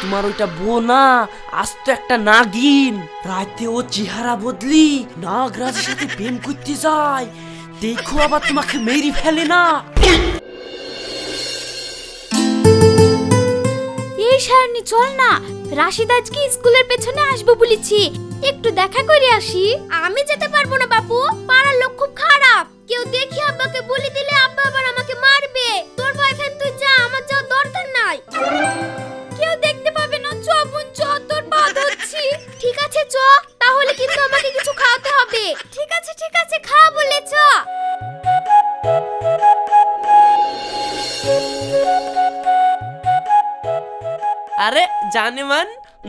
তোমার ওইটা বউ না, আজ তো একটা নাগিন। রাতে ও চেহারা বদলি, নাগরাজের সাথে প্রেম করতে যায়। দেখো আবার তোমাকে মেরি ফেলে না। সায়নী, চল না। রাশিদ আজকে স্কুলের পেছনে আসব বলেছি। একটু দেখা করে আসি। আমি যেতে পারব না, বাপু। পাড়ার লোক খুব খারাপ।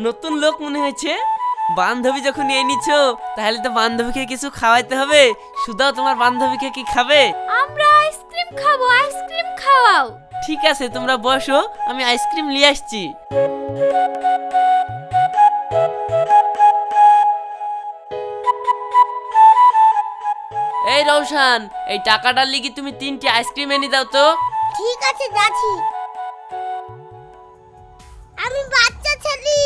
নতুন লোক মনে হয়েছে। বান্ধবী যখন নিয়ে নিচ্ছ তাহলে তো বান্ধবীকে কিছু খাওয়াইতে হবে। সুদাও তোমার বান্ধবীকে কি খাবে? আমরা আইসক্রিম খাব আইসক্রিম খাওয়াও। ঠিক আছে তোমরা বসো আমি আইসক্রিম নিয়ে আসছি। এই রৌশান এই টাকাটার লিগে তুমি তিনটি আইসক্রিম এনে দাও তো। ঠিক আছে যাচ্ছি। আমি বাচ্চা ছেলে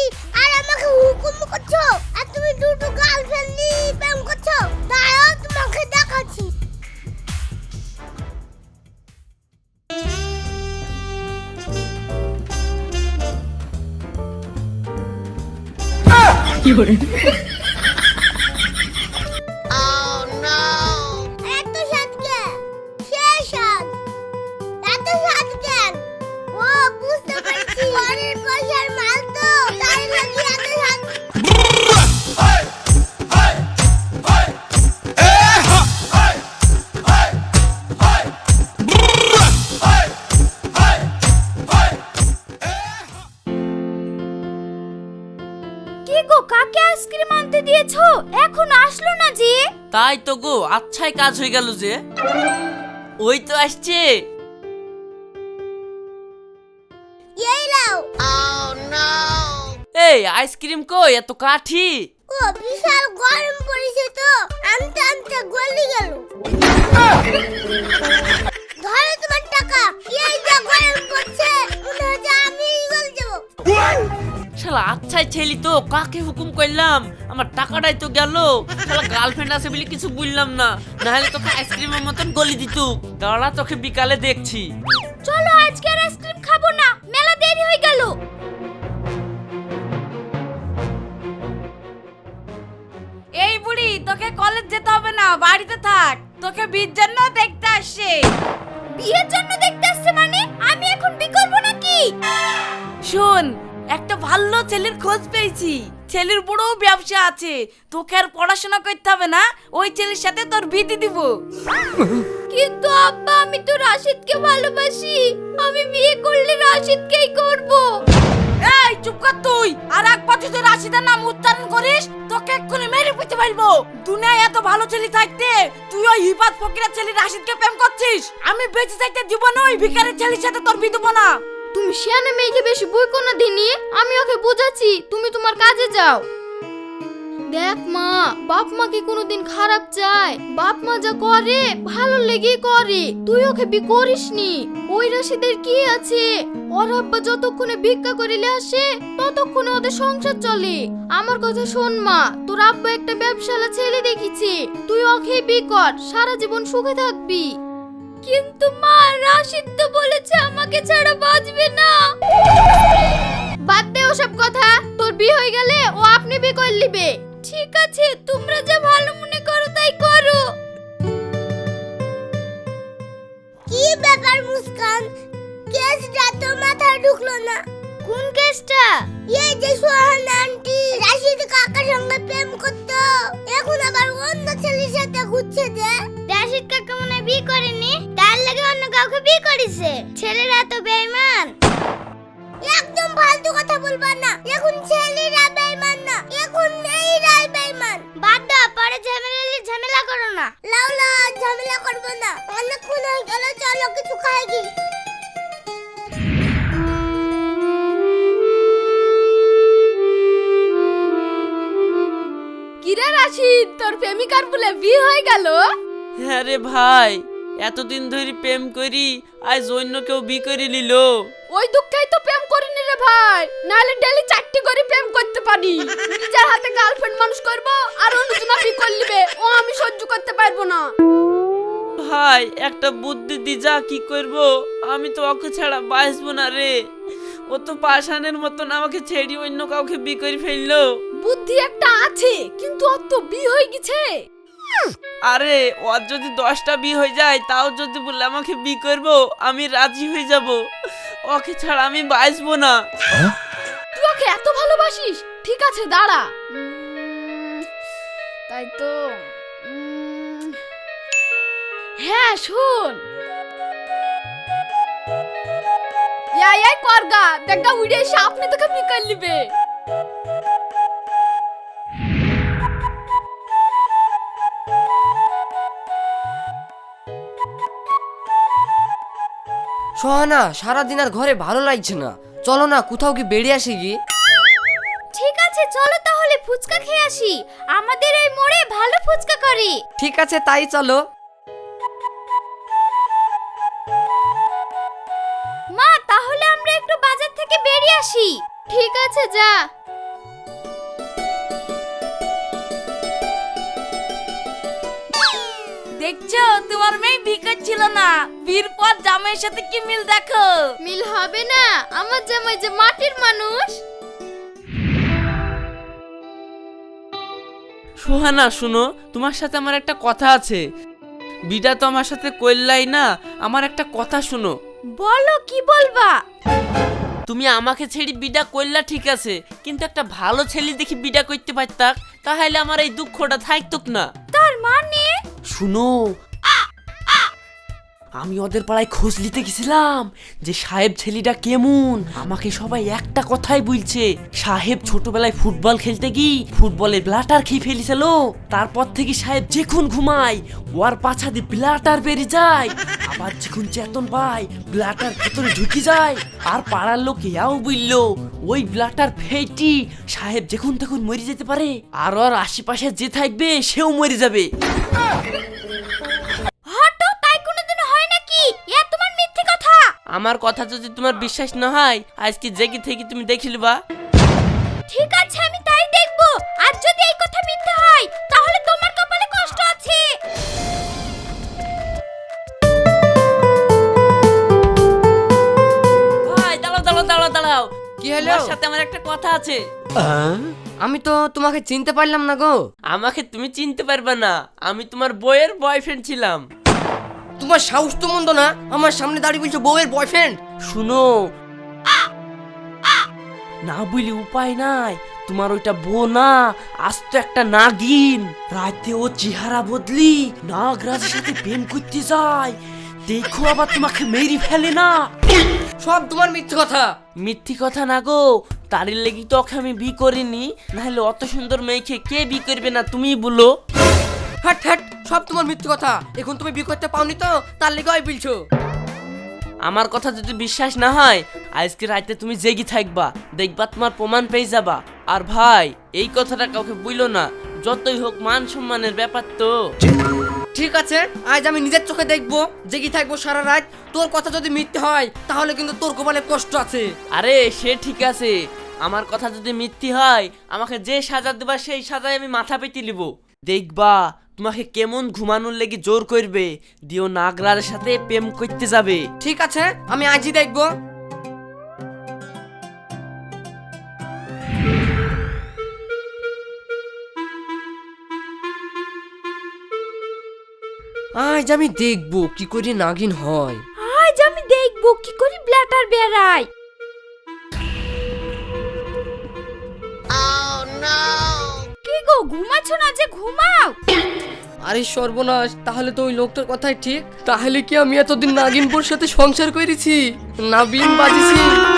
আর আমাকে হুকুম করছ? আর তুমি দুটো গার্লফ্রেন্ড নিয়ে প্রেম করছ? দাঁড়াও, তোমাকে দেখাচ্ছি। এত কি গো কাকে আইসক্রিম আনতে দিয়েছ? এখন আসলো না যে? তাই তো গো আচ্ছাই কাজ হয়ে গেল যে। ওই তো আসছে। এই নাও। এই আইসক্রিম কই? এত কাঠি। ও, বিশাল গরম পড়েছে তো। আনতে আনতে গলি গেল। ছেলি তো কাকে হুকুম করলাম? আমার টাকাটাই তো গেল। শালা গার্লফ্রেন্ড আছে বলে কিছু বললাম না। নাহলে তোকে আইসক্রিমের মতন গলি দিত। দাঁড়া তোকে বিকালে দেখছি। চলো আজকে আর আইসক্রিম খাব না। মেলা দেরি হয়ে গেল। এই বুড়ি তোকে কলেজ যেতে হবে না। বাড়িতে থাক। তোকে বিয়ের জন্য দেখতে আসছে। বিয়ের জন্য দেখতে আসছে মানে? আমি এখন বি করব নাকি? শোন একটা ভালো ছেলের খোঁজ পেয়েছি। ছেলের বড় ব্যবসা আছে। তোকে আর পড়াশোনা করতে হবে না ওই ছেলের সাথে তোর বিয়ে দিব। কিন্তু আব্বা আমি তো রাশিদকে ভালোবাসি। আমি বিয়ে করলে রাশিদকেই করব। এই চুপ কর তুই। আর একবার যদি রাশিদার নাম উচ্চারণ করিস তোকে এক্ষুনি মেরে পেতে পারব দুনিয়ায় এত ভালো ছেলে থাকতে তুই ওই হিপাত ফকিরের ছেলে রাশিদকে প্রেম করছিস? আমি বেঁচে থাকতে জীবন ওই ভিকারের ছেলের সাথে তোর বিয়ে দেবো না। তুমি শিয়ানে মেয়েকে বেশি বই কোনো দিনই আমি ওকে বোঝাচ্ছি, তুমি তোমার কাজে যাও। দেখ মা, বাপ মা কি কোনোদিন খারাপ চায়? বাপ মা যা করে, ভালো লেগে করে। তুই ওকে বি করিসনি। ওই রাশিদের কি আছে? ওর আব্বা যতক্ষণে ভিক্ষা করিলে আসে, ততক্ষণে ওদের সংসার চলে। আমার কথা শোন মা, তোর আব্বা একটা ব্যবসালা ছেলে দেখিছে। তুই ওকে বি কর, সারা জীবন সুখে থাকবি। কিন্তু মা রাশিদ তো বলেছে আমাকে ছাড়া বাঁচবে না। বাদ দে ওসব কথা তোর বিয়ে হয়ে গেলে ও আপনি বিয়ে করে নিবে। ঠিক আছে তোমরা যা ভালো মনে করো তাই করো। কি ব্যাপার মুস্কান? কেসটা তো মাথায় ঢুকলো না। কোন কেসটা? এই যে সোহান আন্টি রাশিদ কাকার সঙ্গে প্রেম করতো। এখন আবার অন্য ছেলের সাথে ঘুরছে যে। বিয়ে করেছে। ছেলেরা তো বেইমান একদম ফালতু কথা বলবা না। এখন ছেলেরা বেঈমান না। এখন এই রাই বেঈমান। বাদ দাও পরে ঝামেলা ঝামেলা করো না। লাউ লাউ ঝামেলা করব না। অনেকক্ষণ হয়ে গেল চলো কিছু খাই গি কিরা রাশিদ তোর প্রেমিকার বলে বিয়ে হয়ে গেল? হ্যাঁ রে ভাই। এতদিন ধরে প্রেম করি আজ অন্য কেউ বি করে নিল। ওই দুঃখেই তো প্রেম করিনি রে ভাই। নাহলে ডেলি চারটি করে প্রেম করতে পারি। নিজের হাতে গার্লফ্রেন্ড মানুষ করব আর অন্যজনা বিয়ে করে নিবে। ও আমি সহ্য করতে পারব না। ভাই একটা বুদ্ধি দি যা কি করব। আমি তো ওকে ছাড়া বাঁচবো না রে। ও তো পাষাণের মতন আমাকে ছেড়ে অন্য কাউকে বি করে ফেলল। বুদ্ধি একটা আছে কিন্তু অত বি হয়ে গেছে। আরে ওর যদি দশটা বি হয়ে যায় তাও যদি বলে আমাকে বি করব আমি রাজি হয়ে যাব। ওকে ছাড়া আমি বাঁচবো না। তুই ওকে এত ভালোবাসিস? ঠিক আছে দাঁড়া। উম, তাই তো। উম, হ্যাঁ শোন। ইয়াই ইয়াই করগা দেখা উড়ে এসে আপনি তোকে বিকাল নিবে। সোহানা সারাদিন আর ঘরে ভালো লাগছে না। চলো না কোথাও কি বেরিয়ে আসি গি ঠিক আছে চলো তাহলে ফুচকা খেয়ে আসি। আমাদের এই মোড়ে ভালো ফুচকা করে। ঠিক আছে তাই চলো। মা তাহলে আমরা একটু বাজার থেকে বেরিয়ে আসি। ঠিক আছে যা। দেখছ? তোমার মেয়ে বিয়ে ছিল না। বিয়ের পর জামাইয়ের সাথে কি মিল দেখো? মিল হবে না। আমার জামাই যে মাটির মানুষ। সোহানা শুনো তোমার সাথে আমার একটা কথা আছে। বিটা তো আমার সাথে কইলাই না আমার একটা কথা শুনো। বলো কি বলবা? তুমি আমাকে ছেড়ে বিটা করলা ঠিক আছে কিন্তু একটা ভালো ছেলে দেখি বিটা করতে পারতাক তাহলে আমার এই দুঃখটা থাকতোক না। শুনো। আমি ওদের পাড়ায় খোঁজ নিতে গেছিলাম যে সাহেব ছেলেটা কেমন। আমাকে সবাই একটা কথাই বলছে, সাহেব ছোটবেলায় ফুটবল খেলতে গিয়ে ফুটবলে ব্লাটার খেয়ে ফেলেছিল। তারপর থেকে সাহেব যখন ঘুমায়, ওর পাছা দিয়ে ব্লাটার বেরিয়ে যায়। আবার যখন চেতন পায়, ব্লাটার ভেতরে ঢুকে যায়। আর পাড়ার লোক এও বলল, ওই ব্লাটার ফেটি সাহেব যখন তখন মরে যেতে পারে, আর ওর আশেপাশে যে থাকবে সেও মরে যাবে হটো তাই কোনোদিন হয় নাকি এ তোমার মিথ্যে কথা আমার কথা যদি তোমার বিশ্বাস না হয় আজকে জেগে থেকে তুমি দেখিলবা ঠিক আছে আমি তাই দেখব। আর যদি এই কথা মিথ্যে হয় তাহলে তোমার কপালে কষ্ট আছে। ভাই দাঁড়াও দাঁড়াও দাঁড়াও দাঁড়াও। কি হলো? তোমার সাথে আমার একটা কথা আছে। আমি তো তোমাকে চিনতে পারলাম না গো। আমাকে তুমি চিনতে পারবে না। আমি তোমার বইয়ের বয়ফ্রেন্ড ছিলাম। তোমার সাহস তো মন্দ না? আমার সামনে দাঁড়িয়ে বলছো বউয়ের বয়ফ্রেন্ড শুনো। না বলি উপায় নাই। তোমার ওইটা বউ না আজ তো একটা নাগিন। রাতে ও চেহারা বদলি নাগরাজের সাথে প্রেম করতে যায়। দেখো আবার তোমাকে মেরি ফেলে না। সব তোমার মিথ্যে কথা। মিথ্যে কথা না গো। তারই লেগে তো ওকে আমি বি করিনি। নাহলে অত সুন্দর মেয়েকে কে বি করবে না তুমি বলো। হাট হাট। সব তোমার মিথ্যে কথা। এখন তুমি বিয়ে করতে পাওনি তো তার লেগে ওই বলছো। আমার কথা যদি বিশ্বাস না হয় আজকে রাতে তুমি জেগে থাকবা দেখবা তোমার প্রমাণ পেয়ে যাবা। আর ভাই এই কথাটা কাউকে বইলো না যতই হোক মান সম্মানের ব্যাপার তো। ঠিক আছে আজ আমি নিজের চোখে দেখব জেগে থাকব সারা রাত। তোর কথা যদি মিথ্যে হয় তাহলে কিন্তু তোর কপালে কষ্ট আছে। আরে সে ঠিক আছে। আমার কথা যদি মিথ্যে হয় আমাকে যে সাজা দেবা সেই সাজায় আমি মাথা পেতে নিব। দেখবা তোমাকে কেমন ঘুমানোর লেগে জোর করবে দিও নাগরার সাথে প্রেম করতে যাবে। ঠিক আছে আমি আজই দেখব। আজ আমি দেখব কি করে নাগিন হয়। আজ আমি দেখব কি করে ব্ল্যাটার বেরায় ঘুমাচ্ছ না যে ঘুমাও। আরে সর্বনাশ, তাহলে তো ওই লোকটার কথাই ঠিক। তাহলে কি আমি এতদিন নাগিনপুর সাথে সংসার করেছি? নাবিন বাজিছি।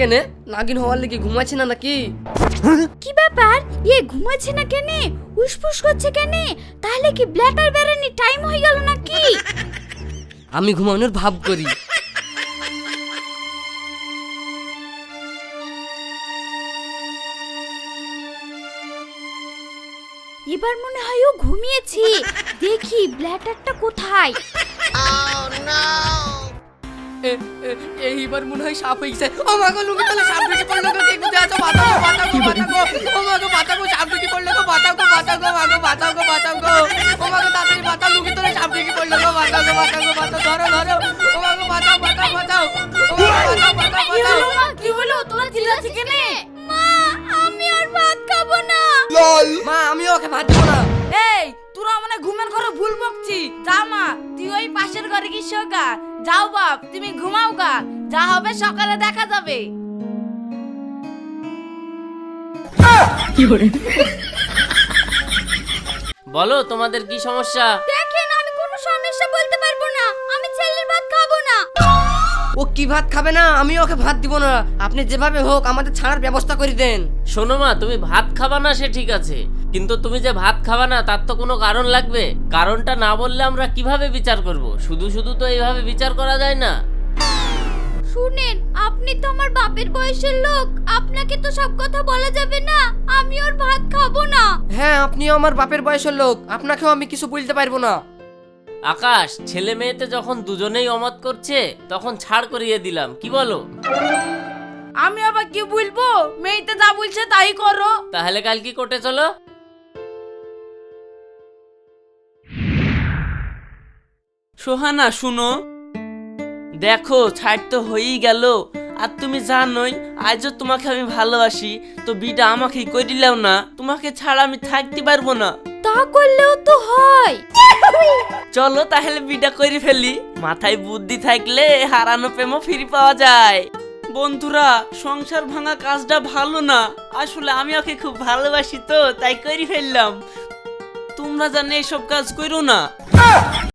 কেনে? নাগিন হওয়ার লেগে ঘুমাচ্ছে না নাকি? কি ব্যাপার? ইয়ে ঘুমাচ্ছে না কেনে? উসফুস করছে কেনে? তাহলে কি ব্ল্যাটার বেরানি টাইম হয়ে গেল নাকি? আমি ঘুমানোর ভাব করি। এবার মনে হয় ও ঘুমিয়েছে। দেখি ব্ল্যাটারটা কোথায়? এ- এ- এইবার মনে হয় সাপ হয়ে গেছে। ও মা গো লুঙ্গি তলে সাপ ঢুকে পড়ল গো কে কোথায় আছো? বাঁচাও গো, বাঁচাও গো, বাঁচাও গো। ও মা গো বাঁচাও গো সাপ ঢুকে পড়ল গো বাঁচাও গো বাঁচাও গো মা গো বাঁচাও গো বাঁচাও গো। ও মা গো তাড়াতাড়ি বাঁচাও লুঙ্গি তলে সাপ ঢুকে পড়ল গো বাঁচাও গো বাঁচাও গো বাঁচাও ধরো ধরো। ও মা গো বাঁচাও বাঁচাও বাঁচাও। ও মা গো বাঁচাও বাঁচাও বাঁচাও। কি হলো তোরা চিল্লাচ্ছিস কেনে? মা আমি আর ভাত খাব না। মা আমি ওকে ভাত দেবো না। এই তোরা মানে ঘুমের ঘরে ভুল বকছি। যা মা ওই পাশের ঘরে কি গা যাও বাপ তুমি ঘুমাও গা। যা হবে সকালে দেখা যাবে। বলো তোমাদের কি সমস্যা? দেখেন আমি কোনো সমস্যা বলতে পারব না। আমি ছেলের ভাত খাব না। ও কি ভাত খাবে না? আমি ওকে ভাত দিব না। আপনি যেভাবে হোক আমাদের ছাড়ার ব্যবস্থা করে দেন। শোনো মা তুমি ভাত খাবা না সে ঠিক আছে। কিন্তু তুমি যে ভাত খাবা না তার তো কোনো কারণ লাগবে। কারণটা না বললে আমরা কীভাবে বিচার করব? শুধু শুধু তো এইভাবে বিচার করা যায় না। শুনেন আপনি তো আমার বাপের বয়সের লোক। আপনাকে তো সব কথা বলা যাবে না। আমি ওর ভাত খাব না। হ্যাঁ আপনিও আমার বাপের বয়সের লোক। আপনাকেও আমি কিছু বলতে পারব না। আকাশ ছেলে মেয়েতে যখন দুজনেই অমত করছে তখন ছাড় করিয়ে দিলাম। কি বলো? আমি আবার কি বলব? মেয়েতে যা বলছে তাই করো। তাহলে কাল কি কোর্টে চলো? সোহানা শুনো। দেখো ছাড় তো হয়েই গেল। আর তুমি জানোই আজও তোমাকে আমি ভালোবাসি। তো বিটা আমাকে করে দিলাও না। তোমাকে ছাড়া আমি থাকতে পারব না। তা করলেও তো হয়। চলো তাহলে বিটা করে ফেলি। মাথায় বুদ্ধি থাকলে হারানো প্রেমও ফিরে পাওয়া যায়। বন্ধুরা সংসার ভাঙা কাজটা ভালো না। আসলে আমি ওকে খুব ভালোবাসি তো তাই করে ফেললাম। তোমরা জানে এসব কাজ করো না।